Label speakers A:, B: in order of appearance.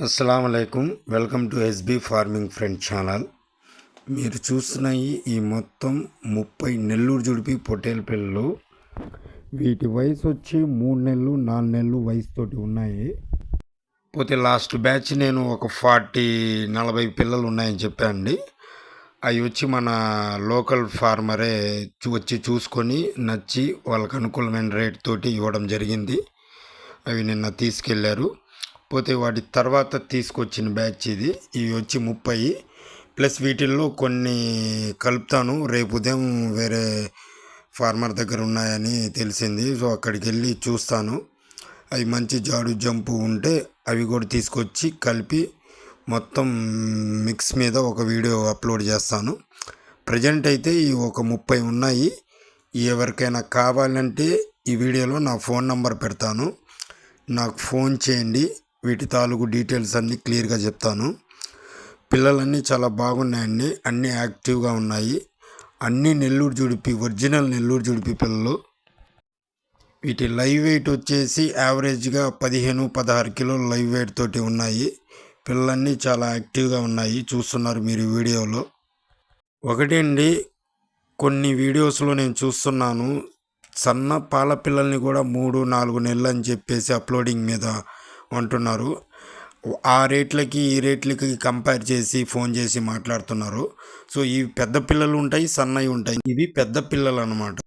A: అస్సలం అయికం welcome to SB farming friend channel. మీరు చూస్తున్న ఈ- మొత్తం ముప్పై నెల్లూరు జుడిపి పొటేల్ పిల్లలు వీటి వయసు వచ్చి మూడు నెలలు నాలుగు నెలలు వయసుతోటి ఉన్నాయి. పోతే లాస్ట్ బ్యాచ్ నేను ఒక ఫార్టీ నలభై పిల్లలు ఉన్నాయని చెప్పానండి. అవి వచ్చి మన లోకల్ ఫార్మరే చూ- వచ్చి చూసుకొని నచ్చి వాళ్ళకి అనుకూలమైన రేట్ తోటి ఇవ్వడం జరిగింది. అవి నిన్న తీసుకెళ్ళారు. పోతే వాటి తర్వాత తీసుకొచ్చిన బ్యాచ్ ఇది. ఇవి వచ్చి ముప్పై. ప్లస్ వీటిల్లో కొన్ని కలుపుతాను. రేపు ఉదయం వేరే ఫార్మర్ దగ్గర ఉన్నాయని తెలిసింది. సో అక్కడికి వెళ్ళి చూస్తాను. అవి మంచి జాడు జంపు ఉంటే అవి కూడా తీసుకొచ్చి కలిపి మొత్తం మిక్స్ మీద ఒక వీడియో అప్లోడ్ చేస్తాను. ప్రజెంట్ అయితే ఈ ఒక ముప్పై ఉన్నాయి. ఎవరికైనా కావాలంటే ఈ వీడియోలో నా ఫోన్ నంబర్ పెడతాను. నాకు ఫోన్ చేయండి. వీటి తాలూకు డీటెయిల్స్ అన్నీ క్లియర్గా చెప్తాను. పిల్లలన్నీ చాలా బాగున్నాయండి. అన్నీ యాక్టివ్గా ఉన్నాయి. అన్నీ నెల్లూరు జుడిపి ఒరిజినల్ నెల్లూరు జుడిపి పిల్లలు. వీటి లైవ్ వెయిట్ వచ్చేసి యావరేజ్గా పదిహేను పదహారు కిలోలు లైవ్ వెయిట్ తోటి ఉన్నాయి. పిల్లలన్నీ చాలా యాక్టివ్గా ఉన్నాయి. చూస్తున్నారు మీరు వీడియోలో. ఒకటి అండి కొన్ని వీడియోస్లో నేను చూస్తున్నాను. సన్న పాల పిల్లల్ని కూడా మూడు నాలుగు నెలలు అని చెప్పేసి అప్లోడింగ్ మీద అంటున్నారు. ఆ రేట్లకి ఈ రేట్లకి కంపేర్ చేసి ఫోన్ చేసి మాట్లాడుతున్నారు. సో ఇవి పెద్ద పిల్లలు ఉంటాయి సన్నవి ఉంటాయి. ఇవి పెద్ద పిల్లలు అనమాట